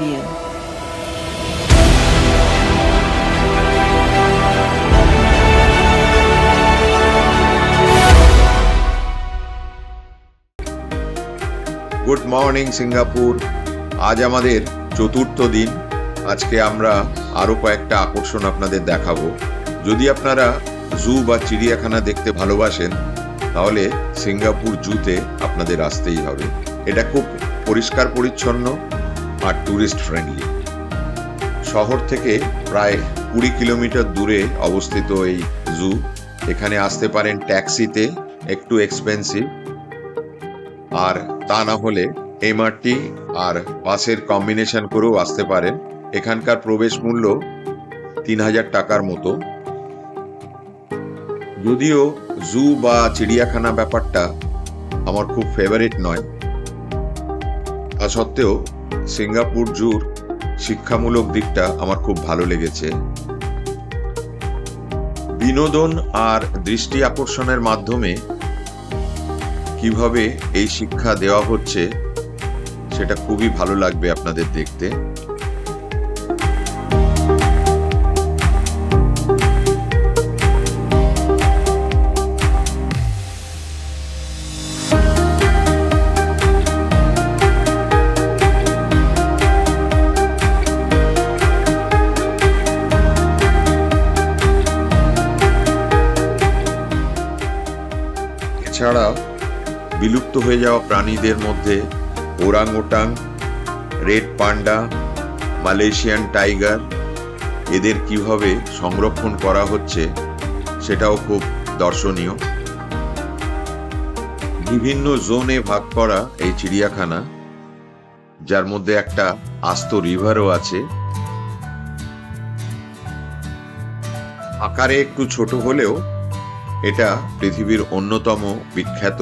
দিয়ে। Good morning Singapore আজ আমাদের চতুর্থ দিন। আজকে আমরা আরও কয়েকটা আকর্ষণ আপনাদের দেখাবো। যদি আপনারা জু বা চিড়িয়াখানা দেখতে ভালোবাসেন, তাহলে সিঙ্গাপুর জুতে আপনাদের আসতেই হবে। এটা খুব পরিষ্কার পরিচ্ছন্ন আর ট্যুরিস্ট ফ্রেন্ডলি শহর থেকে প্রায় কুড়ি কিলোমিটার দূরে অবস্থিত এই জু এখানে আসতে পারেন ট্যাক্সিতে একটু এক্সপেন্সিভ আর তা না হলে এমআরটি আর বাসের কম্বিনেশন করেও আসতে পারেন। এখানকার প্রবেশ মূল্য তিন হাজার টাকার মতো। যদিও জু বা চিড়িয়াখানা ব্যাপারটা আমার খুব ফেভারিট নয়। তা সত্ত্বেও সিঙ্গাপুর জুর শিক্ষামূলক দিকটা আমার খুব ভালো লেগেছে। বিনোদন আর দৃষ্টি আকর্ষণের মাধ্যমে কীভাবে এই শিক্ষা দেওয়া হচ্ছে, সেটা খুবই ভালো লাগবে আপনাদের দেখতে। বিলুপ্ত হয়ে যাওয়া প্রাণীদের মধ্যে orangutan red panda, Malaysian tiger, এদের কীভাবে সংরক্ষণ করা হচ্ছে সেটাও খুব দর্শনীয়। বিভিন্ন জোনে ভাগ করা এই চিড়িয়াখানা, যার মধ্যে একটা আস্ত রিভারও আছে, আকারে একটু ছোট হলেও এটা পৃথিবীর অন্যতম বিখ্যাত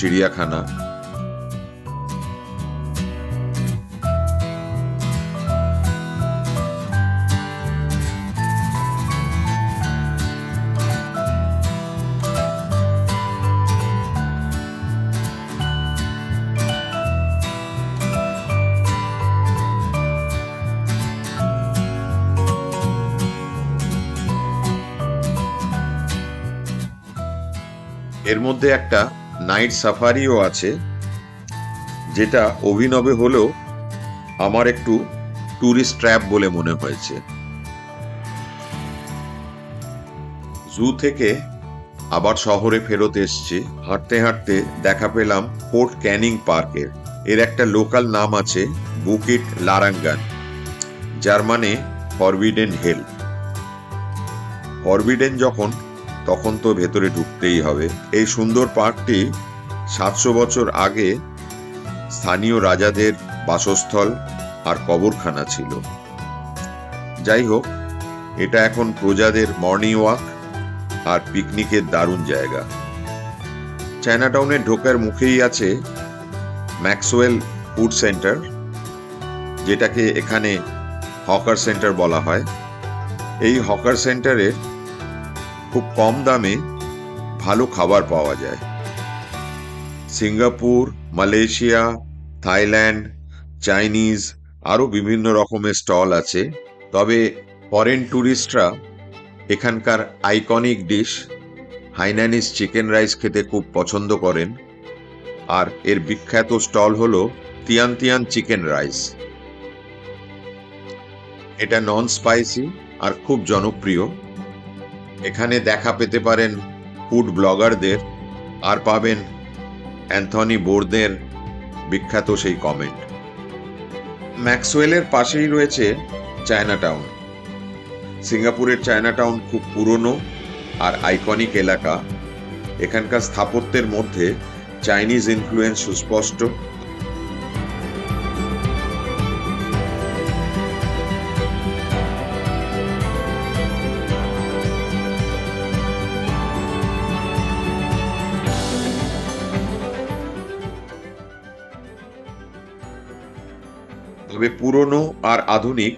চিড়িয়াখানা। এর মধ্যে একটা নাইট সাফারিও আছে, যেটা অভিনবে হলেও আমার একটু ট্যুরিস্ট ট্র্যাপ বলে মনে হয়েছে। জু থেকে আবার শহরে ফেরত এসছি। হাঁটতে হাঁটতে দেখা পেলাম ফোর্ট ক্যানিং পার্কের। এর একটা লোকাল নাম আছে বুকিট লারাঙ্গান, যার মানে ফরবিডেন হেল। ফরবিডেন যখন তখন তো ভেতরে ঢুকতেই হবে। এই সুন্দর পার্কটি সাতশো বছর আগে স্থানীয় রাজাদের বাসস্থল আর কবরখানা ছিল। যাই হোক, এটা এখন প্রজাদের মর্নিং ওয়াক আর পিকনিকের দারুণ জায়গা। চায়নাটাউনের ঢোকার মুখেই আছে ম্যাক্সওয়েল ফুড সেন্টার, যেটাকে এখানে হকার সেন্টার বলা হয়। এই হকার সেন্টারে খুব কম দামে ভালো খাবার পাওয়া যায়। সিঙ্গাপুর, মালয়েশিয়া, থাইল্যান্ড, চাইনিজ আরও বিভিন্ন রকমের স্টল আছে। তবে ফরেন ট্যুরিস্টরা এখানকার iconic dish Hainanese chicken rice খেতে খুব পছন্দ করেন। আর এর বিখ্যাত স্টল হলো তিয়ান তিয়ান চিকেন রাইস এটা নন স্পাইসি আর খুব জনপ্রিয়। এখানে দেখা পেতে পারেন ফুড ব্লগারদের আর পাবেন অ্যান্থনি বোর্দের বিখ্যাত সেই কমেন্ট। ম্যাক্সওয়েলের পাশেই রয়েছে চায়নাটাউন। সিঙ্গাপুরের চায়নাটাউন খুব পুরনো আর আইকনিক এলাকা। এখানকার স্থাপত্যের মধ্যে চাইনিজ ইনফ্লুয়েন্স সুস্পষ্ট। তবে পুরনো আর আধুনিক।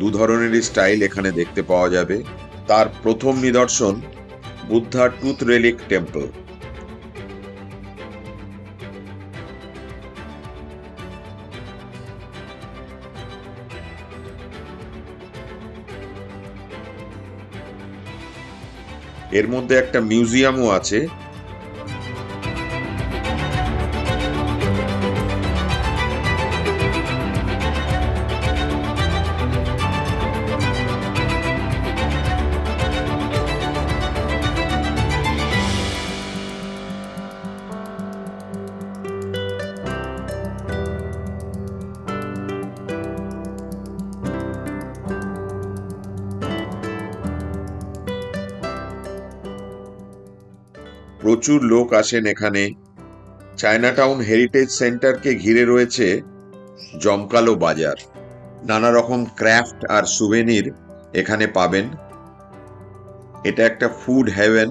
দু ধরনেরই স্টাইল এখানে দেখতে পাওয়া যাবে। তার প্রথম নিদর্শন বুদ্ধা টুথ রেলিক টেম্পল। এর মধ্যে একটা মিউজিয়ামও আছে। প্রচুর লোক আসেন এখানে। চায়নাটাউন হেরিটেজ সেন্টারকে ঘিরে রয়েছে জমকালো বাজার। নানা রকম ক্রাফট আর সুভেনির এখানে পাবেন। এটা একটা ফুড হেভেন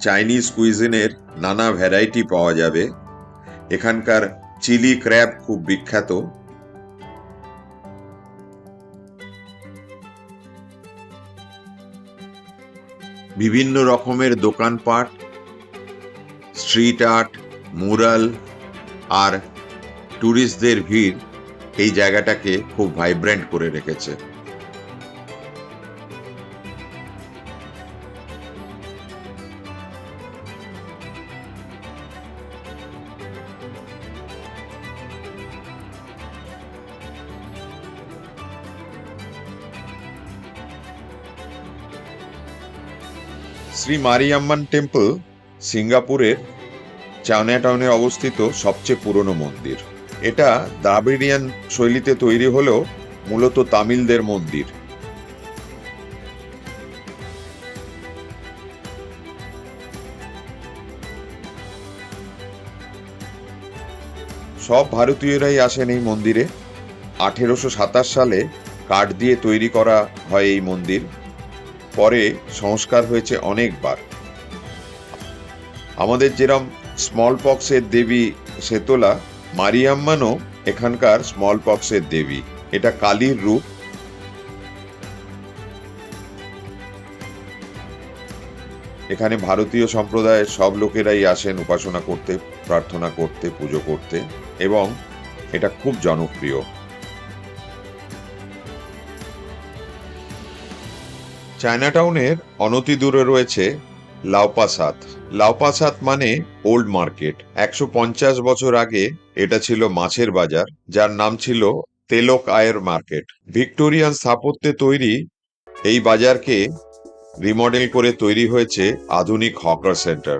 চাইনিজ কুইজিনের নানা ভ্যারাইটি পাওয়া যাবে। এখানকার চিলি ক্র্যাব খুব বিখ্যাত। বিভিন্ন রকমের দোকানপাট স্ট্রিট আর্ট মুরাল আর ট্যুরিস্টদের ভিড় এই জায়গাটাকে খুব ভাইব্রেন্ট করে রেখেছে। শ্রী মারিয়াম্মান টেম্পল সিঙ্গাপুরের চায়নাটাউনে অবস্থিত সবচেয়ে পুরনো মন্দির। এটা দ্রাবিড়িয়ান শৈলীতে তৈরি হলেও মূলত তামিলদের মন্দির। সব ভারতীয়রাই আসেন এই মন্দিরে। আঠেরোশো সাতাশ সালে কাঠ দিয়ে তৈরি করা হয় এই মন্দির। পরে সংস্কার হয়েছে অনেকবার। আমাদের যেরম স্মল পক্সের দেবী সেতলা মারিয়াম্মানও এখানকার স্মল পক্সের দেবী। এটা কালীর রূপ। এখানে ভারতীয় সম্প্রদায়ের সব লোকেরাই আসেন, উপাসনা করতে, প্রার্থনা করতে, পুজো করতে, এবং এটা খুব জনপ্রিয়। চায়নাটাউনের অনতি দূরে রয়েছে লাউপাসাত লাউপাসাত মানে ওল্ড মার্কেট। একশো পঞ্চাশ বছর আগে এটা ছিল মাছের বাজার, যার নাম ছিল তেলক আয়ের মার্কেট। ভিক্টোরিয়ান স্থাপত্যে তৈরি এই বাজারকে রিমডেল করে তৈরি হয়েছে আধুনিক হকার সেন্টার।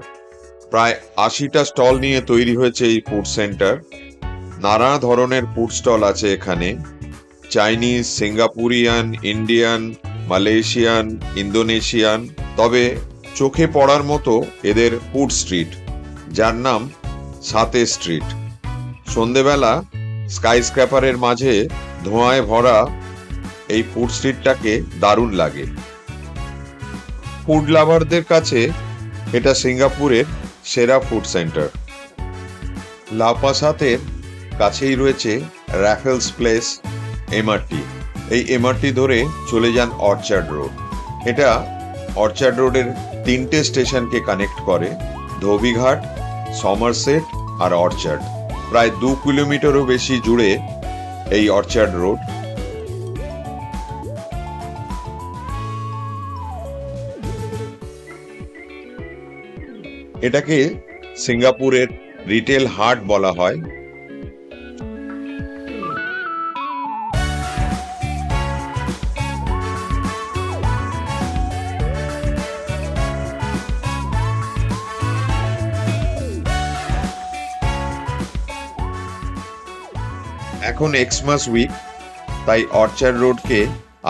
প্রায় আশিটা স্টল নিয়ে তৈরি হয়েছে এই ফুড সেন্টার। নানা ধরনের ফুড স্টল আছে এখানে। Chinese, Singaporean, Indian, Malaysian, Indonesian. তবে চোখে পড়ার মতো এদের ফুড স্ট্রিট, যার নাম সাতে স্ট্রিট। সন্ধেবেলা স্কাই স্ক্র্যাপারের মাঝে ধোঁয়ায় ভরা এই ফুড স্ট্রিটটাকে দারুণ লাগে। ফুড লাভারদের কাছে এটা সিঙ্গাপুরের সেরা ফুড সেন্টার। লাপাসাতের কাছেই রয়েছে র্যাফেলস প্লেস এমআরটি। এই এমআরটি ধরে চলে যান অর্চার্ড রোড। এটা অর্চার্ড রোডের তিনটে স্টেশনকে কানেক্ট করে ধোবিঘাট, সমারসেট আর অর্চার্ড। প্রায় দু কিলোমিটারও বেশি জুড়ে এই অর্চার্ড রোড। এটাকে সিঙ্গাপুরের রিটেল হাট বলা হয়। এখন এক্সমাস উইক তাই অর্চার্ড রোডকে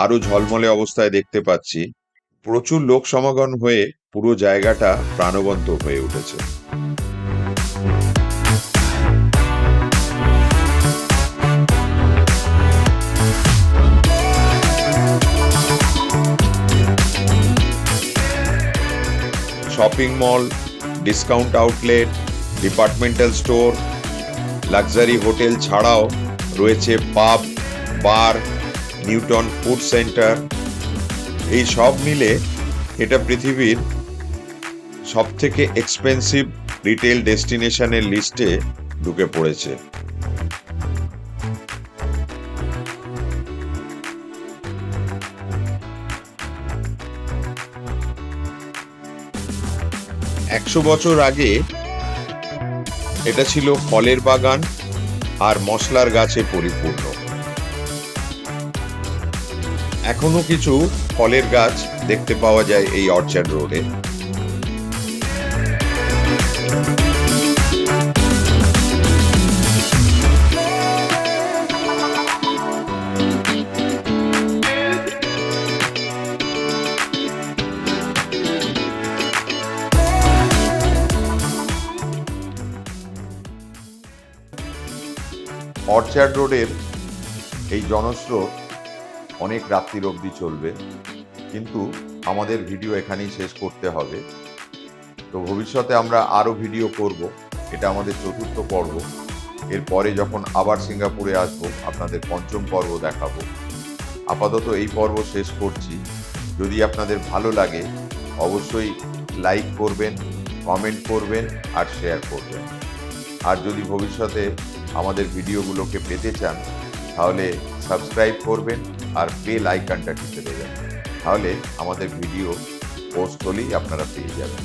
আরও ঝলমলে অবস্থায় দেখতে পাচ্ছি। প্রচুর লোক সমাগম হয়ে পুরো জায়গাটা প্রাণবন্ত হয়ে উঠেছে। Shopping mall discount outlet departmental store luxury hotel ছাড়াও রয়েছে পাব, বার, নিউটন, ফুড সেন্টার। এই সব মিলে এটা পৃথিবীর সব থেকে এক্সপেন্সিভ রিটেল ডেস্টিনেশনের লিস্টে ঢুকে পড়েছে। একশো বছর আগে এটা ছিল ফলের বাগান। আর মশলার গাছে পরিপূর্ণ। এখনও কিছু ফলের গাছ দেখতে পাওয়া যায় এই অর্চার্ড রোডে। অর্চার্ড রোডের এই জনস্রোত অনেক রাত্রির অবধি চলবে। কিন্তু আমাদের ভিডিও এখানেই শেষ করতে হবে। তো ভবিষ্যতে আমরা আরও ভিডিও করব, এটা আমাদের চতুর্থ পর্ব। এরপরে যখন আবার সিঙ্গাপুরে আসব, আপনাদের পঞ্চম পর্ব দেখাবো। আপাতত এই পর্ব শেষ করছি। যদি আপনাদের ভালো লাগে, অবশ্যই লাইক করবেন, কমেন্ট করবেন আর শেয়ার করবেন। আর যদি ভবিষ্যতে আমাদের ভিডিওগুলোকে পেতে চান, তাহলে সাবস্ক্রাইব করবেন আর বেল আইকনটা টিপে দেবেন। তাহলে আমাদের ভিডিও পোস্ট হলেই আপনারা পেয়ে যাবেন।